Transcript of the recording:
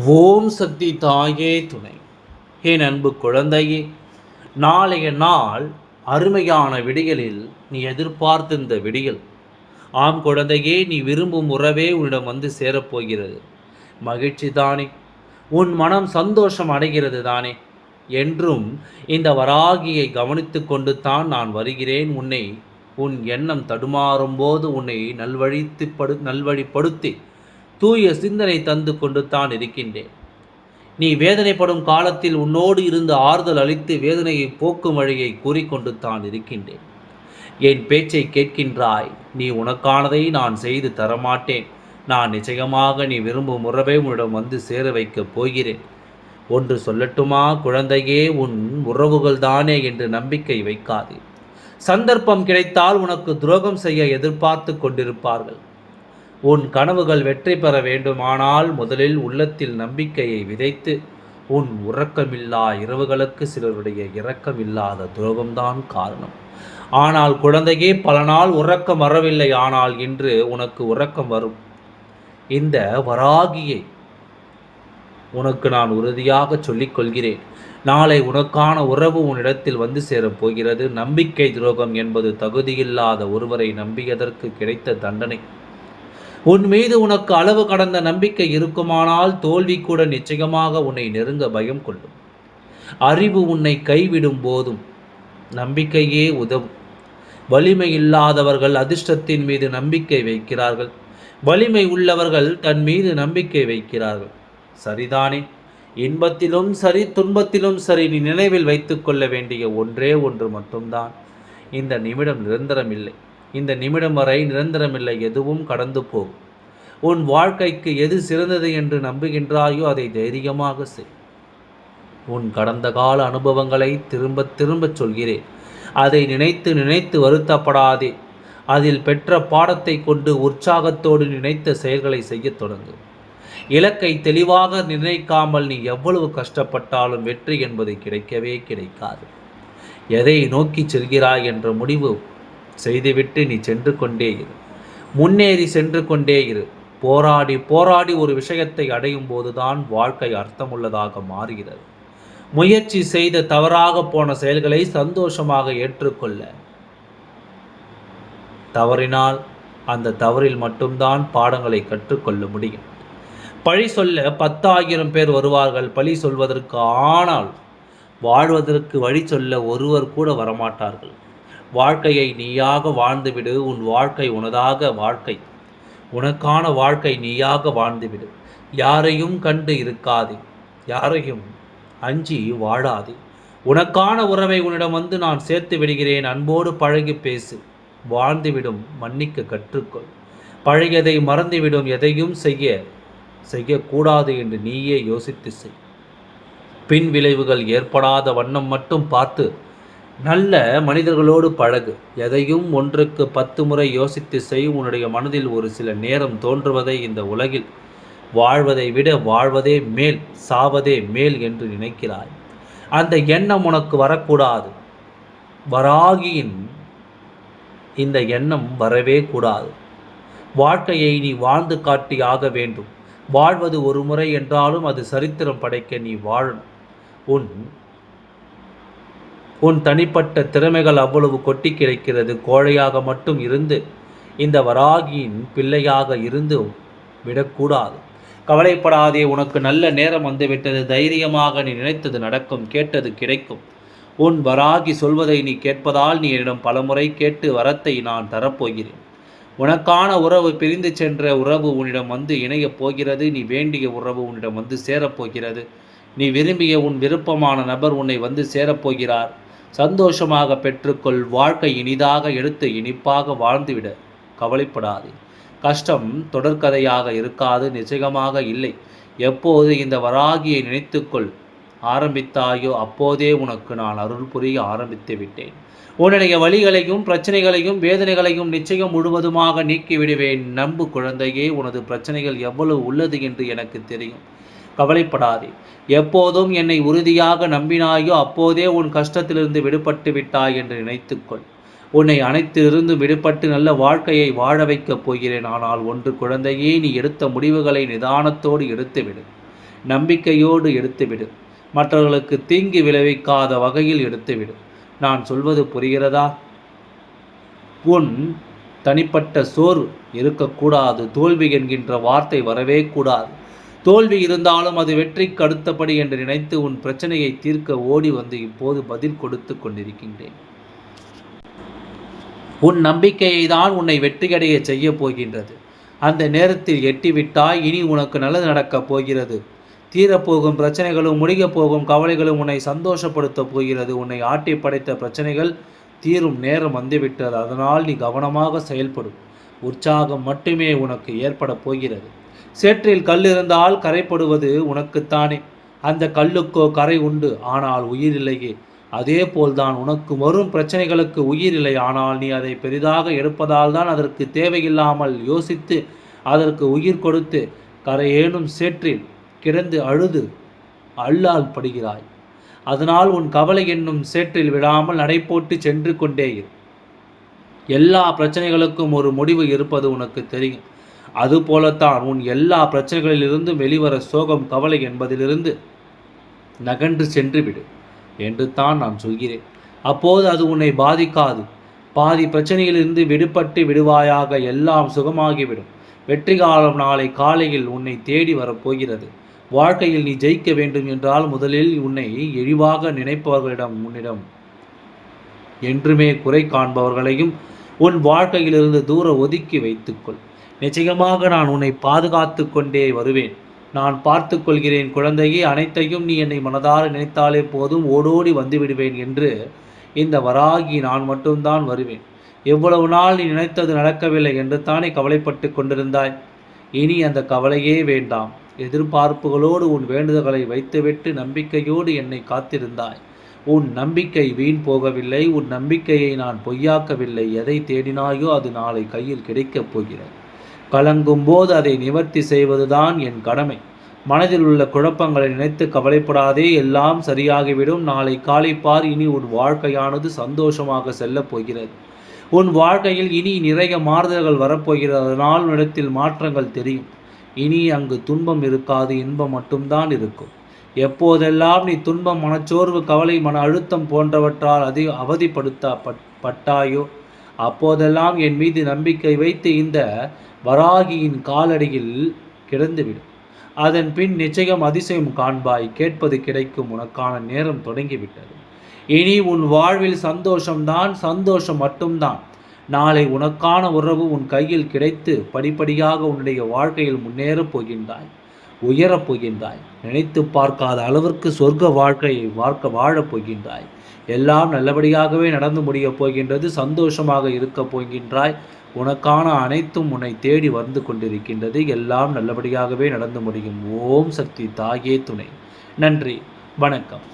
ஓம் சக்தி தாயே துணை. என் அன்பு குழந்தையே நாளைய நாள் அருமையான விடியலில் நீ எதிர்பார்த்திருந்த விடியல். ஆம் குழந்தையே நீ விரும்பும் உறவே உன்னிடம் வந்து சேரப்போகிறது. மகிழ்ச்சி தானே உன் மனம் சந்தோஷம் அடைகிறது தானே. என்றும் இந்த வராகியை கவனித்து கொண்டு தான் நான் வருகிறேன். உன்னை உன் எண்ணம் தடுமாறும் போது உன்னை நல்வழித்து படு நல்வழிப்படுத்தி தூய சிந்தனை தந்து கொண்டு தான் இருக்கின்றேன். நீ வேதனைப்படும் காலத்தில் உன்னோடு இருந்து ஆறுதல் அளித்து வேதனையை போக்கும் வழியை கூறிக்கொண்டு தான் இருக்கின்றேன். என் பேச்சை கேட்கின்றாய். நீ உனக்கானதை நான் செய்து தரமாட்டேன். நான் நிச்சயமாக நீ விரும்பும் உறவை உன்னிடம் வந்து சேர வைக்கப் போகிறேன். ஒன்று சொல்லட்டுமா குழந்தையே உன் உறவுகள் தானே என்று நம்பிக்கை வைக்காதே. சந்தர்ப்பம் கிடைத்தால் உனக்கு துரோகம் செய்ய எதிர்பார்த்து கொண்டிருப்பார்கள். உன் கனவுகள் வெற்றி பெற வேண்டுமானால் முதலில் உள்ளத்தில் நம்பிக்கையை விதைத்து உன் உறக்கமில்லா இரவுகளுக்கு சிலருடைய இரக்கமில்லாத துரோகம்தான் காரணம். ஆனால் குழந்தையே பல நாள் உறக்கம் வரவில்லை ஆனால் இன்று உனக்கு உறக்கம் வரும். இந்த வராகியை உனக்கு நான் உறுதியாக சொல்லிக் கொள்கிறேன். நாளை உனக்கான உறவு உன்னிடத்தில் வந்து சேரப் போகிறது. நம்பிக்கை துரோகம் என்பது தகுதியில்லாத ஒருவரை நம்பியதற்கு கிடைத்த தண்டனை. உன் மீது உனக்கு அளவு கடந்த நம்பிக்கை இருக்குமானால் தோல்வி கூட நிச்சயமாக உன்னை நெருங்க பயம் கொள்ளும். அறிவு உன்னை கைவிடும் போதும் நம்பிக்கையே உதவும். வலிமை இல்லாதவர்கள் அதிர்ஷ்டத்தின் மீது நம்பிக்கை வைக்கிறார்கள். வலிமை உள்ளவர்கள் தன் மீது நம்பிக்கை வைக்கிறார்கள். சரிதானே? இன்பத்திலும் சரி துன்பத்திலும் சரி நீ நினைவில் வைத்துக்கொள்ள வேண்டிய ஒன்றே ஒன்று மட்டும்தான். இந்த நிமிடம் நிரந்தரம் இல்லை இந்த நிமிடம் வரை நிரந்தரமில்லை எதுவும் கடந்து போகும் உன் வாழ்க்கைக்கு எது சிறந்தது என்று நம்புகின்றாயோ அதை தைரியமாக செய். உன் கடந்த கால அனுபவங்களை திரும்ப திரும்ப சொல்கிறேன். அதை நினைத்து நினைத்து வருத்தப்படாதே. அதில் பெற்ற பாடத்தை கொண்டு உற்சாகத்தோடு நினைத்த செயல்களை செய்யத் தொடங்கு. இலக்கை தெளிவாக நிர்ணயிக்காமல் நீ எவ்வளவு கஷ்டப்பட்டாலும் வெற்றி என்பது கிடைக்கவே கிடைக்காது. எதை நோக்கி செல்கிறாய் என்ற முடிவு செய்துவிட்டு நீ சென்று கொண்டே இரு. முன்னேறி சென்று கொண்டே இரு. போராடி போராடி ஒரு விஷயத்தை அடையும் போதுதான் வாழ்க்கை அர்த்தமுள்ளதாக மாறுகிறது. முயற்சி செய்த தவறாக போன செயல்களை சந்தோஷமாக ஏற்றுக்கொள்ள. தவறினால் அந்த தவறில் மட்டும்தான் பாடங்களை கற்றுக்கொள்ள முடியும். பழி சொல்ல பத்தாயிரம் பேர் வருவார்கள். பழி சொல்வதற்கு ஆனால் வாழ்வதற்கு வழி சொல்ல ஒருவர் கூட வரமாட்டார்கள். வாழ்க்கையை நீயாக வாழ்ந்துவிடு உன் வாழ்க்கை உனதாக வாழ்க்கை. உனக்கான வாழ்க்கை நீயாக வாழ்ந்துவிடு. யாரையும் கண்டு இருக்காதே யாரையும் அஞ்சி வாழாதே. உனக்கான உறவை உன்னிடம் வந்து நான் சேர்த்து விடுகிறேன். அன்போடு பழகி பேசு. வாழ்ந்துவிடும் மன்னிக்க கற்றுக்கொள். பழகியதை மறந்துவிடும் எதையும் செய்ய செய்யக்கூடாது என்று நீயே யோசித்து செய். பின் விளைவுகள் ஏற்படாத வண்ணம் மட்டும் பார்த்து நல்ல மனிதர்களோடு பழகு. எதையும் ஒன்றுக்கு பத்து முறை யோசித்து செய். உன்னுடைய மனதில் ஒரு சில நேரம் தோன்றுவதை இந்த உலகில் வாழ்வதை விட வாழ்வதே மேல் சாவதே மேல் என்று நினைக்கிறாய். அந்த எண்ணம் உனக்கு வரக்கூடாது. வராகியின் இந்த எண்ணம் வரவே கூடாது. வாழ்க்கையை நீ வாழ்ந்து காட்டி ஆக வேண்டும். வாழ்வது ஒரு முறை என்றாலும் அது சரித்திரம் படைக்க நீ வாழணும். உன் உன் தனிப்பட்ட திறமைகள் அவ்வளவு கொட்டி கிடைக்கிறது. கோழையாக மட்டும் இருந்து இந்த வராகியின் பிள்ளையாக இருந்து விடக்கூடாது. கவலைப்படாதே உனக்கு நல்ல நேரம் வந்துவிட்டது. தைரியமாக நீ நினைத்தது நடக்கும் கேட்டது கிடைக்கும். உன் வராகி சொல்வதை நீ கேட்பதால் நீ என்னிடம் பலமுறை கேட்டு வரத்தை நான் தரப்போகிறேன். உனக்கான உறவு பிரிந்து சென்ற உறவு உன்னிடம் வந்து இணையப் போகிறது. நீ வேண்டிய உறவு உன்னிடம் வந்து சேரப்போகிறது. நீ விரும்பிய உன் விருப்பமான நபர் உன்னை வந்து சேரப்போகிறார். சந்தோஷமாக பெற்றுக்கொள் வாழ்க்கை இனிதாக எடுத்து இனிப்பாக வாழ்ந்துவிட. கவலைப்படாது. கஷ்டம் தொடர்கதையாக இருக்காது நிச்சயமாக இல்லை. எப்போது இந்த வராகியை நினைத்துக்கொள். ஆரம்பித்தாயோ அப்போதே உனக்கு நான் அருள் புரிய ஆரம்பித்து விட்டேன். உன்னுடைய வழிகளையும் பிரச்சனைகளையும் வேதனைகளையும் நிச்சயம் முழுவதுமாக நீக்கிவிடுவேன். நம்பு குழந்தையே உனது பிரச்சனைகள் எவ்வளவு உள்ளது என்று எனக்கு தெரியும். கவலைப்படாதே. எப்போதும் என்னை உறுதியாக நம்பினாயோ அப்போதே உன் கஷ்டத்திலிருந்து விடுபட்டு விட்டாய் என்று நினைத்துக்கொள். உன்னை அனைத்திலிருந்தும் விடுபட்டு நல்ல வாழ்க்கையை வாழ வைக்கப் போகிறேன். ஆனால் ஒன்று குழந்தையே நீ எடுத்த முடிவுகளை நிதானத்தோடு எடுத்துவிடு. நம்பிக்கையோடு எடுத்துவிடு. மற்றவர்களுக்கு தீங்கு விளைவிக்காத வகையில் எடுத்துவிடு. நான் சொல்வது புரிகிறதா? உன் தனிப்பட்ட சோர்வு இருக்கக்கூடாது. தோல்வி என்கின்ற வார்த்தை வரவே கூடாது. தோல்வி இருந்தாலும் அது வெற்றிக்கு அடுத்தபடி என்று நினைத்து உன் பிரச்சனையை தீர்க்க ஓடி வந்து இப்போது பதில் கொடுத்து கொண்டிருக்கின்றேன். உன் நம்பிக்கையை தான் உன்னை வெற்றியடைய செய்ய போகின்றது. அந்த நேரத்தில் எட்டிவிட்டாய் இனி உனக்கு நல்லது நடக்கப் போகிறது. தீரப்போகும் பிரச்சனைகளும் முடிகப் போகும் கவலைகளும் உன்னை சந்தோஷப்படுத்தப் போகிறது. உன்னை ஆட்டி படைத்த பிரச்சனைகள் தீரும் நேரம் வந்துவிட்டது. அதனால் நீ கவனமாக செயல்படும் உற்சாகம் மட்டுமே உனக்கு ஏற்பட போகிறது. சேற்றில் கல் இருந்தால் கரைப்படுவது உனக்குத்தானே. அந்த கல்லுக்கோ கரை உண்டு ஆனால் உயிர் இல்லையே. அதே போல்தான் உனக்கு வரும் பிரச்சனைகளுக்கு உயிர் இல்லை ஆனால் நீ அதை பெரிதாக எடுப்பதால் தான் அதற்கு தேவையில்லாமல் யோசித்து அதற்கு உயிர் கொடுத்து கரையேனும் சேற்றில் கிடந்து அழுது அல்லால் படுகிறாய். அதனால் உன் கவலை என்னும் சேற்றில் விடாமல் நடைபோட்டு சென்று கொண்டே இரு. எல்லா பிரச்சனைகளுக்கும் ஒரு முடிவு இருப்பது உனக்கு தெரியும். அதுபோலத்தான் உன் எல்லா பிரச்சனைகளிலிருந்தும் வெளிவர சோகம் கவலை என்பதிலிருந்து நகன்று சென்று விடு என்று தான் நான் சொல்கிறேன். அப்போது அது உன்னை பாதிக்காது. பாதி பிரச்சனையிலிருந்து விடுபட்டு விடுவாயாக எல்லாம் சுகமாகிவிடும். வெற்றி காலம் நாளை காலையில் உன்னை தேடி வரப்போகிறது. வாழ்க்கையில் நீ ஜெயிக்க வேண்டும் என்றால் முதலில் உன்னை எழிவாக நினைப்பவர்களிடம் உன்னிடம் என்றுமே குறை காண்பவர்களையும் உன் வாழ்க்கையிலிருந்து தூர ஒதுக்கி வைத்துக்கொள். நிச்சயமாக நான் உன்னை பாதுகாத்து கொண்டே வருவேன். நான் பார்த்து கொள்கிறேன் குழந்தையே அனைத்தையும் நீ என்னை மனதார நினைத்தாலே போதும் ஓடோடி வந்து விடுவேன் என்று இந்த வராகி நான் மட்டும்தான் வருவேன். எவ்வளவு நாள் நீ நினைத்தது நடக்கவில்லை என்று தானே கவலைப்பட்டு கொண்டிருந்தாய். இனி அந்த கவலையே வேண்டாம். எதிர்பார்ப்புகளோடு உன் வேண்டுதல்களை வைத்துவிட்டு நம்பிக்கையோடு என்னை காத்திருந்தாய். உன் நம்பிக்கை வீண் போகவில்லை. உன் நம்பிக்கையை நான் பொய்யாக்கவில்லை. எதை தேடினாயோ அது நாளை கையில் கிடைக்கப் போகிறது. கலங்கும் போது அதை நிவர்த்தி செய்வதுதான் என் கடமை. மனதில் உள்ள குழப்பங்களை நினைத்து கவலைப்படாதே எல்லாம் சரியாகிவிடும். நாளை காலை பார் இனி உன் வாழ்க்கையானது சந்தோஷமாக செல்லப் போகிறது. உன் வாழ்க்கையில் இனி நிறைய மாறுதல்கள் வரப்போகிறது. அதனால் இடத்தில் மாற்றங்கள் தெரியும். இனி அங்கு துன்பம் இருக்காது இன்பம் மட்டும்தான் இருக்கும். எப்போதெல்லாம் நீ துன்பம் மனச்சோர்வு கவலை மன அழுத்தம் போன்றவற்றால் அதை அவதிப்படுத்த பட்டாயோ அப்போதெல்லாம் என் மீது நம்பிக்கை வைத்து இந்த வராகியின் காலடியில் கிடந்துவிடும். அதன் பின் நிச்சயம் அதிசயம் காண்பாய் கேட்பது கிடைக்கும் உனக்கான நேரம் தொடங்கிவிட்டது. இனி உன் வாழ்வில் சந்தோஷம்தான் சந்தோஷம் மட்டும்தான். நாளை உனக்கான உறவு உன் கையில் கிடைத்து படிப்படியாக உன்னுடைய வாழ்க்கையில் முன்னேறப் போகின்றாய். உயரப் போகின்றாய். நினைத்து பார்க்காத அளவிற்கு சொர்க்க வாழ்க்கையை வார்க்க வாழப் போகின்றாய். எல்லாம் நல்லபடியாகவே நடந்து முடியப் போகின்றது சந்தோஷமாக இருக்கப் போகின்றாய். உனக்கான அனைத்தும் உன்னை தேடி வந்து கொண்டிருக்கின்றது. எல்லாம் நல்லபடியாகவே நடந்து முடியும். ஓம் சக்தி தாயே துணை. நன்றி. வணக்கம்.